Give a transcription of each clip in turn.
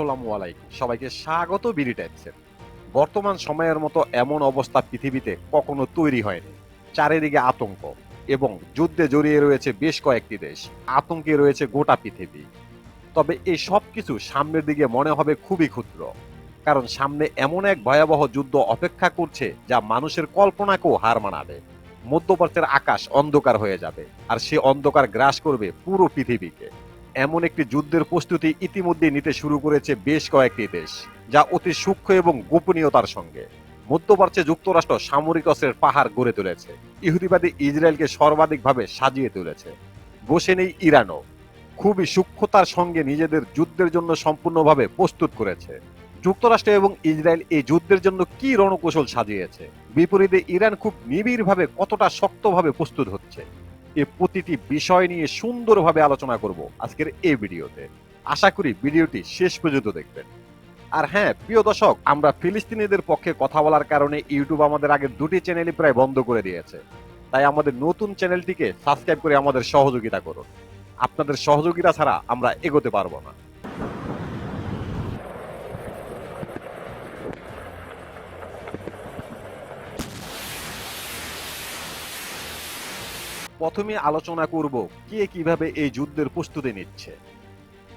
আলাইকুম। সবাইকে স্বাগত বিডি টাইমসের। বর্তমান সময়ের মতো এমন অবস্থা পৃথিবীতে কখনো তৈরি হয়নি। চারিদিকে আতঙ্ক এবং যুদ্ধে জড়িয়ে রয়েছে বেশ কয়েকটি দেশ। আতঙ্কে রয়েছে গোটা পৃথিবী। তবে এই সব কিছু সামনের দিকে মনে হবে খুবই ক্ষুদ্র। কারণ সামনে এমন এক ভয়াবহ যুদ্ধ অপেক্ষা করছে যা মানুষের কল্পনাকেও হার মানাবে। মধ্যপ্রাচ্যের আকাশ অন্ধকার হয়ে যাবে আর সে অন্ধকার গ্রাস করবে পুরো পৃথিবীকে। এমন একটি যুদ্ধের প্রস্তুতি ইতিমধ্যে নিতে শুরু করেছে বেশ কয়েকটি দেশ, যা অতি সূক্ষ্ম এবং গোপনীয়তার সঙ্গে। মধ্যপ্রাচ্যে যুক্তরাষ্ট্র সামরিক অস্ত্রের পাহাড় গড়ে তুলেছে। ইহুদিবাদী ইসরায়েলকে সর্বাধিকভাবে সাজিয়ে তুলেছে। বসে নেই ইরানও। খুবই সূক্ষ্মতার সঙ্গে নিজেদের যুদ্ধের জন্য সম্পূর্ণভাবে প্রস্তুত করেছে। যুক্তরাষ্ট্র এবং ইসরায়েল এই যুদ্ধের জন্য কি রণকৌশল সাজিয়েছে? বিপরীতে ইরান খুব নিবিড়ভাবে কতটা শক্তভাবে প্রস্তুত হচ্ছে? এ প্রতিটি বিষয় নিয়ে সুন্দরভাবে আলোচনা করব আজকের এই ভিডিওতে। আশা করি ভিডিওটি শেষ পর্যন্ত দেখবেন। আর হ্যাঁ প্রিয় দর্শক, আমরা ফিলিস্তিনিদের পক্ষে কথা বলার কারণে ইউটিউব আমাদের আগের দুটি চ্যানেলই প্রায় বন্ধ করে দিয়েছে। তাই আমাদের নতুন চ্যানেলটিকে সাবস্ক্রাইব করে আমাদের সহযোগিতা করুন। আপনাদের সহযোগিতা ছাড়া আমরা এগোতে পারব না। প্রথমে আলোচনা করব কে কীভাবে এই যুদ্ধের প্রস্তুতি নিচ্ছে।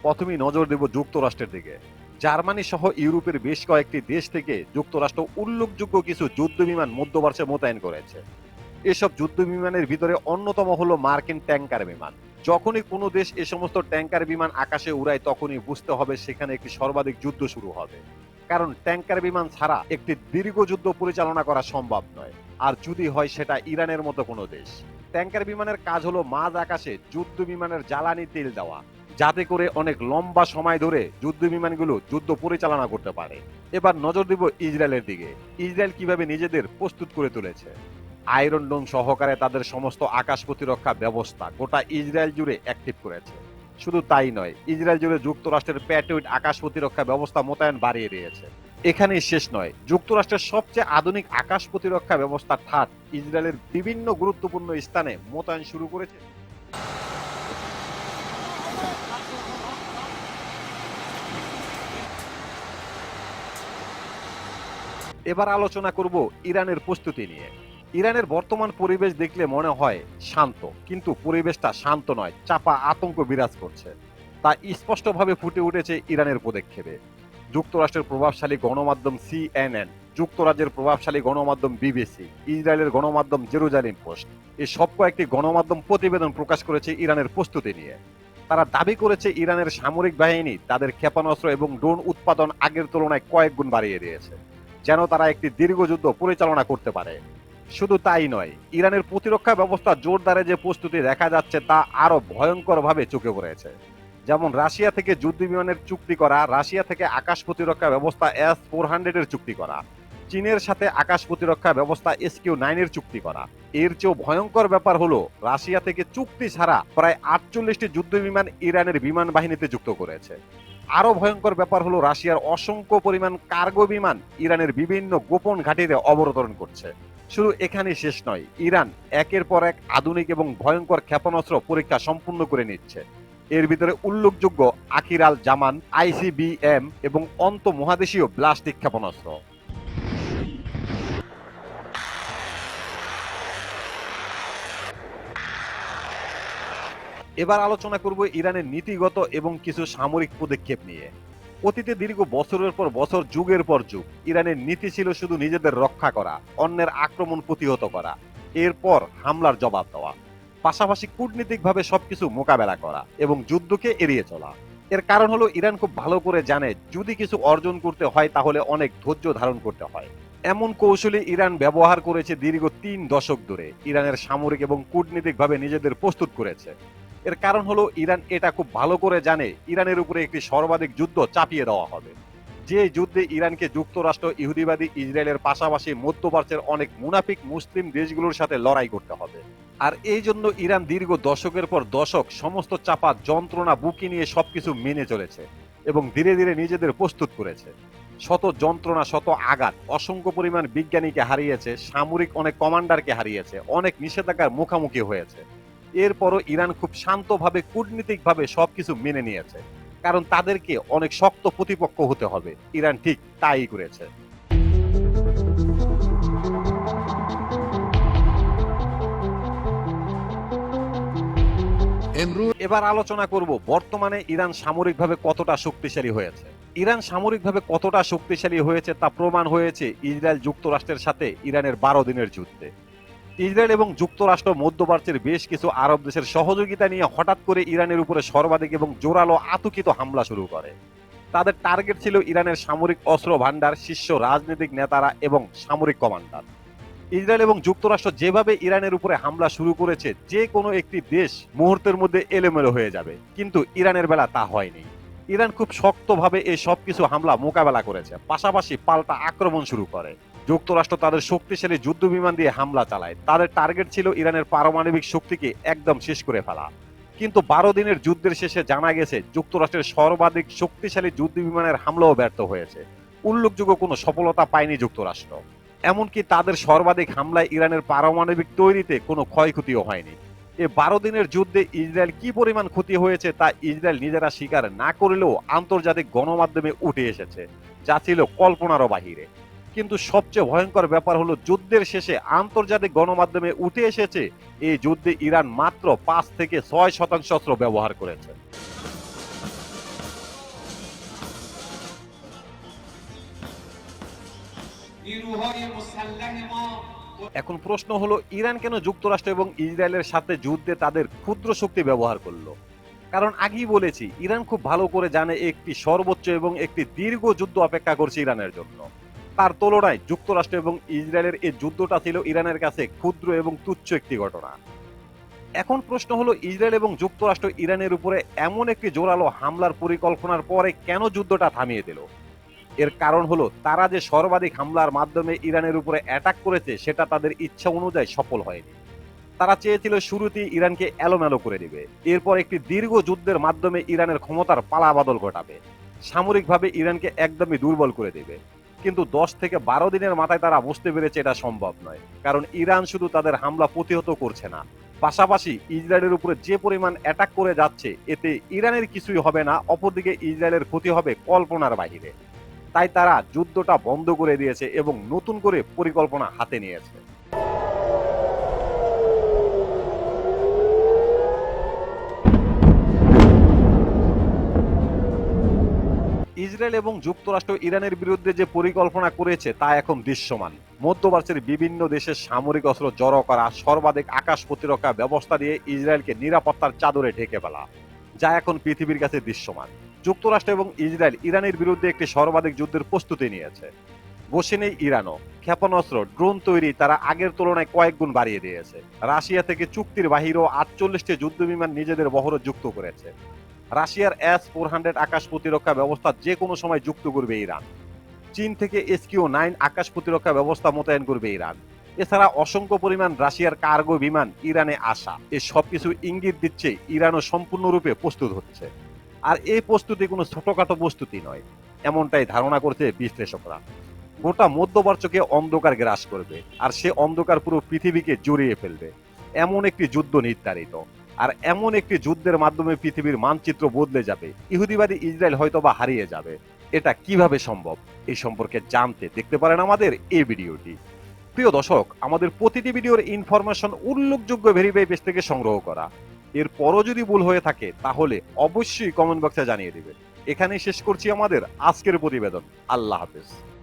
প্রথমে নজর দেব যুক্তরাষ্ট্রের দিকে। জার্মানি সহ ইউরোপের বেশ কয়েকটি দেশ থেকে যুক্তরাষ্ট্র উল্লেখযোগ্য কিছু যুদ্ধ বিমান মধ্যপ্রাচ্যে মোতায়েন করেছে। এসব যুদ্ধ বিমানের ভিতরে অন্যতম হলো মার্কিন ট্যাঙ্কার বিমান। যখনই কোনো দেশ এ সমস্ত ট্যাঙ্কার বিমান আকাশে উড়ায়, তখনই বুঝতে হবে সেখানে একটি সর্বাধিক যুদ্ধ শুরু হবে। কারণ ট্যাঙ্কার বিমান ছাড়া একটি দীর্ঘ যুদ্ধ পরিচালনা করা সম্ভব নয়। আর যদি হয় সেটা ইরানের মতো কোনো দেশ। ট্যাঙ্কার বিমানের কাজ হলো মাঝ আকাশে যুদ্ধ বিমানের জ্বালানি তেল দেওয়া, যাতে করে অনেক লম্বা সময় ধরে যুদ্ধ বিমানগুলো যুদ্ধ পরিচালনা করতে পারে। এবার নজর দিব ইসরায়েলের দিকে। ইসরায়েল কীভাবে নিজেদের প্রস্তুত করে তুলেছে? আয়রন ডোম সহকারে তাদের সমস্ত আকাশ প্রতিরক্ষা ব্যবস্থা গোটা ইসরায়েল জুড়ে অ্যাক্টিভ করেছে। শুধু তাই নয়, ইসরায়েল জুড়ে যুক্তরাষ্ট্রের প্যাটুইট আকাশ প্রতিরক্ষা ব্যবস্থা মোতায়েন বাড়িয়ে দিয়েছে। এখানেই শেষ নয়। যুক্তরাষ্ট্রের সবচেয়ে আধুনিক আকাশ প্রতিরক্ষা ব্যবস্থা ঠাট ইসরায়েলের বিভিন্ন গুরুত্বপূর্ণ স্থানে মোতায়েন শুরু করেছে। এবার আলোচনা করব ইরানের প্রস্তুতি নিয়ে। ইরানের বর্তমান পরিবেশ দেখলে মনে হয় শান্ত, কিন্তু পরিবেশটা শান্ত নয়, চাপা আতঙ্ক বিরাজ করছে। তা স্পষ্টভাবে ফুটে উঠেছে ইরানের পদক্ষেপে। যুক্তরাষ্ট্রের প্রভাবশালী গণমাধ্যম সিএনএন, যুক্তরাজ্যের প্রভাবশালী গণমাধ্যম বিবিসি, ইসরায়েলের গণমাধ্যম জেরুজালিম পোস্ট এই সব কয়েকটি গণমাধ্যম প্রতিবেদন প্রকাশ করেছে ইরানের প্রস্তুতি নিয়ে। তারা দাবি করেছে ইরানের সামরিক বাহিনী তাদের ক্ষেপণাস্ত্র এবং ড্রোন উৎপাদন আগের তুলনায় কয়েক গুণ বাড়িয়ে দিয়েছে, যেন তারা একটি দীর্ঘ যুদ্ধ পরিচালনা করতে পারে। শুধু তাই নয়, ইরানের প্রতিরক্ষা ব্যবস্থা জোরদারে যে প্রস্তুতি দেখা যাচ্ছে তা আরও ভয়ঙ্করভাবে চোখে পড়েছে। যেমন রাশিয়া থেকে যুদ্ধ বিমানের চুক্তি করা, রাশিয়া থেকে আকাশ প্রতিরক্ষা ব্যবস্থা এস ফোর হান্ড্রেডের চুক্তি করা, চীনের সাথে আকাশ প্রতিরক্ষা ব্যবস্থা এস কিউ নাইনের চুক্তি করা। এর চেয়েও ভয়ঙ্কর ব্যাপার হলো, রাশিয়া থেকে চুক্তি ছাড়া প্রায় আটচল্লিশটি যুদ্ধ বিমান ইরানের বিমান বাহিনীতে যুক্ত করেছে। আরও ভয়ঙ্কর ব্যাপার হলো, রাশিয়ার অসংখ্য পরিমাণ কার্গো বিমান ইরানের বিভিন্ন গোপন ঘাটিতে অবতরণ করছে। শুধু এখানে শেষ নয়, ইরান একের পর এক আধুনিক এবং ভয়ঙ্কর ক্ষেপণাস্ত্র পরীক্ষা সম্পূর্ণ করে নিচ্ছে। এর ভিতরে উল্লেখযোগ্য আকিরাল জামান আইসিবিএম এবং অন্ত মহাদেশীয় ব্লাস্টিক ক্ষেপণাস্ত্র। এবার আলোচনা করব ইরানের নীতিগত এবং কিছু সামরিক পদক্ষেপ নিয়ে। অতীতে দীর্ঘ বছরের পর বছর, যুগের পর যুগ, ইরানের নীতি ছিল শুধু নিজেদের রক্ষা করা, অন্যের আক্রমণ প্রতিহত করা, এরপর হামলার জবাব দেওয়া। পাশাপাশি কূটনীতিকভাবে সবকিছু মোকাবেলা করা এবং যুদ্ধকে এড়িয়ে চলা। এর কারণ হলো ইরান খুব ভালো করে জানে, যদি কিছু অর্জন করতে হয় তাহলে অনেক ধৈর্য ধারণ করতে হয়। এমন কৌশলে ইরান ব্যবহার করেছে দীর্ঘ তিন দশক ধরে। ইরানের সামরিক এবং কূটনীতিকভাবে নিজেদের প্রস্তুত করেছে। এর কারণ হলো ইরান এটা খুব ভালো করে জানে, ইরানের উপরে একটি সর্বাধিক যুদ্ধ চাপিয়ে দেওয়া হবে। যে যুদ্ধে ইরানকে যুক্তরাষ্ট্র, ইহুদিবাদী, ইসরায়েলের পাশাপাশি মধ্যপ্রাচ্যের অনেক মুনাফিক মুসলিম দেশগুলোর সাথে লড়াই করতে হবে। আর এই জন্য ইরান দীর্ঘ দশকের পর দশক সমস্ত চাপা যন্ত্রণা বুকি নিয়ে সবকিছু মেনে চলেছে এবং ধীরে ধীরে নিজেদের প্রস্তুত করেছে। শত যন্ত্রণা, শত আঘাত, অসংখ্য পরিমাণ বিজ্ঞানীকে হারিয়েছে, সামরিক অনেক কমান্ডারকে হারিয়েছে, অনেক নিষেধাজ্ঞার মুখোমুখি হয়েছে। এরপরও ইরান খুব শান্তভাবে, কূটনীতিকভাবে সবকিছু মেনে নিয়েছে। কারণ তাদেরকে অনেক শক্ত প্রতিপক্ষ হতে হবে। ইরান ঠিক তাই করেছে। এবার আলোচনা করব বর্তমানে ইরান সামরিকভাবে কতটা শক্তিশালী হয়েছে। ইরান সামরিকভাবে কতটা শক্তিশালী হয়েছে তা প্রমাণ হয়েছে ইসরায়েল যুক্তরাষ্ট্রের সাথে ইরানের বারো দিনের যুদ্ধে। ইসরায়েল এবং যুক্তরাষ্ট্র মধ্যপ্রাচ্যের বেশ কিছু আরব দেশের সহযোগিতা নিয়ে হঠাৎ করে ইরানের উপরে সর্বাধিক এবং জোরালো আতঙ্কিত হামলা শুরু করে। তাদের টার্গেট ছিল ইরানের সামরিক অস্ত্র ভান্ডার শীর্ষ রাজনৈতিক নেতারা এবং সামরিক কমান্ডার। ইসরায়েল এবং যুক্তরাষ্ট্র যেভাবে ইরানের উপরে হামলা শুরু করেছে, যে কোনো একটি দেশ মুহূর্তের মধ্যে এলোমেলো হয়ে যাবে। কিন্তু ইরানের বেলা তা হয়নি। ইরান খুব শক্তভাবে এই সব কিছু হামলা মোকাবেলা করেছে, পাশাপাশি পাল্টা আক্রমণ শুরু করে। যুক্তরাষ্ট্র তাদের শক্তিশালী যুদ্ধ বিমান দিয়ে হামলা চালায়। তাদের টার্গেট ছিল ইরানের পারমাণবিক শক্তিকে একদম শেষ করে ফেলা। কিন্তু বারো দিনের যুদ্ধের শেষে জানা গেছে, যুক্তরাষ্ট্রের সর্বাধিক শক্তিশালী যুদ্ধ বিমানের হামলাও ব্যর্থ হয়েছে। উল্লেখযোগ্য কোনো সফলতা পায়নি যুক্তরাষ্ট্র। এমনকি তাদের সর্বাধিক হামলায় ইরানের পারমাণবিক তৈরিতে কোনো ক্ষয়ক্ষতিও হয়নি। এ বারো দিনের যুদ্ধে ইসরায়েল কি পরিমাণ ক্ষতি হয়েছে তা ইসরায়েল নিজেরা স্বীকার না করলেও আন্তর্জাতিক গণমাধ্যমে উঠে এসেছে, যা ছিল কল্পনারও বাহিরে। কিন্তু সবচেয়ে ভয়ঙ্কর ব্যাপার হলো যুদ্ধের শেষে আন্তর্জাতিক গণমাধ্যমে উঠে এসেছে, এই যুদ্ধে ইরান মাত্র পাঁচ থেকে ছয় শতাংশ অস্ত্র ব্যবহার করেছে। এখন প্রশ্ন হলো, ইরান কেন যুক্তরাষ্ট্র এবং ইসরায়েলের সাথে যুদ্ধে তাদের ক্ষুদ্র শক্তি ব্যবহার করল? কারণ আগেই বলেছি, ইরান খুব ভালো করে জানে একটি সর্বোচ্চ এবং একটি দীর্ঘ যুদ্ধ অপেক্ষা করছে ইরানের জন্য। তার তুলনায় যুক্তরাষ্ট্র এবং ইসরায়েলের এই যুদ্ধটা ছিল ইরানের কাছে ক্ষুদ্র এবং তুচ্ছ একটি ঘটনা। এখন প্রশ্ন হলো, ইসরায়েল এবং যুক্তরাষ্ট্র ইরানের উপরে এমন একটি জোরালো হামলার পরিকল্পনার পরে কেন যুদ্ধটা থামিয়ে দিল? এর কারণ হলো, তারা যে সর্বাধিক হামলার মাধ্যমে ইরানের উপরে অ্যাটাক করেছে, সেটা তাদের ইচ্ছা অনুযায়ী সফল হয়নি। তারা চেয়েছিল শুরুতেই ইরানকে এলোমেলো করে দিবে। এরপর একটি দীর্ঘ যুদ্ধের মাধ্যমে ইরানের ক্ষমতার পালাবদল ঘটাবে। সামরিকভাবে ইরানকে একদমই দুর্বল করে দেবে। কিন্তু দশ থেকে বারো দিনের মাথায় তারা বুঝতে পেরেছে এটা সম্ভব নয়। কারণ ইরান শুধু তাদের হামলা প্রতিহত করছে না। পাশাপাশি ইসরায়েলের উপরে যে পরিমাণ অ্যাটাক করে যাচ্ছে, এতে ইরানের কিছুই হবে না, অপরদিকে ইসরায়েলের ক্ষতি হবে কল্পনার বাহিরে। তাই তারা যুদ্ধটা বন্ধ করে দিয়েছে এবং নতুন করে পরিকল্পনা হাতে নিয়েছে। ইসরায়েল এবং যুক্তরাষ্ট্র ইরানের বিরুদ্ধে যে পরিকল্পনা করেছে তা এখন দৃশ্যমান। মধ্যপ্রাচ্যের বিভিন্ন দেশের সামরিক অস্ত্র জড়ো করা, সর্বাধিক আকাশ প্রতিরক্ষা ব্যবস্থা দিয়ে ইসরায়েলকে নিরাপত্তার চাদরে ঢেকে ফেলা, যা এখন পৃথিবীর কাছে দৃশ্যমান। যুক্তরাষ্ট্র এবং ইসরায়েল ইরানের বিরুদ্ধে একটি সর্বাধিক যুদ্ধের প্রস্তুতি নিয়েছে। বসে নেই ইরানও। ক্ষেপণাস্ত্র, ড্রোন তৈরি তারা আগের তুলনায় কয়েক গুণ বাড়িয়ে দিয়েছে। রাশিয়া থেকে চুক্তির বাহিরেও আটচল্লিশটি যুদ্ধ বিমান নিজেদের বহরে যুক্ত করেছে। রাশিয়ার এস ফোর হান্ড্রেড আকাশ প্রতিরক্ষা ব্যবস্থা যে কোনো সময় যুক্ত করবে ইরান। চীন থেকে এসকিউ নাইন আকাশ প্রতিরক্ষা ব্যবস্থা মোতায়েন করবে ইরান। এছাড়া অসংখ্য পরিমাণ রাশিয়ার কার্গো বিমান ইরানে আসা। এ সবকিছু ইঙ্গিত দিচ্ছে ইরানও সম্পূর্ণরূপে প্রস্তুত হচ্ছে। আর এই প্রস্তুতি কোনো ছোটখাটো প্রস্তুতি নয়, এমনটাই ধারণা করছে বিশ্লেষকরা। গোটা মধ্যপ্রাচ্যকে অন্ধকার গ্রাস করবে আর সে অন্ধকার পুরো পৃথিবীকে জড়িয়ে ফেলবে। এমন একটি যুদ্ধ নির্ধারিত, আর এমন একটি যুদ্ধের মাধ্যমে পৃথিবীর মানচিত্র বদলে যাবে। ইহুদিবাদী ইসরায়েল হয়তোবা হারিয়ে যাবে। এটা কীভাবে সম্ভব এই সম্পর্কে জানতে দেখতে পারেন আমাদের এই ভিডিওটি। প্রিয় দর্শক, আমাদের প্রতিটি ভিডিওর ইনফরমেশন উল্লেখযোগ্য ভেরিফাই পেজ থেকে সংগ্রহ করা। এরপরও যদি ভুল হয়ে থাকে, তাহলে অবশ্যই কমেন্ট বক্সে জানিয়ে দিবে এখানেই শেষ করছি আমাদের আজকের প্রতিবেদন। আল্লাহ হাফেজ।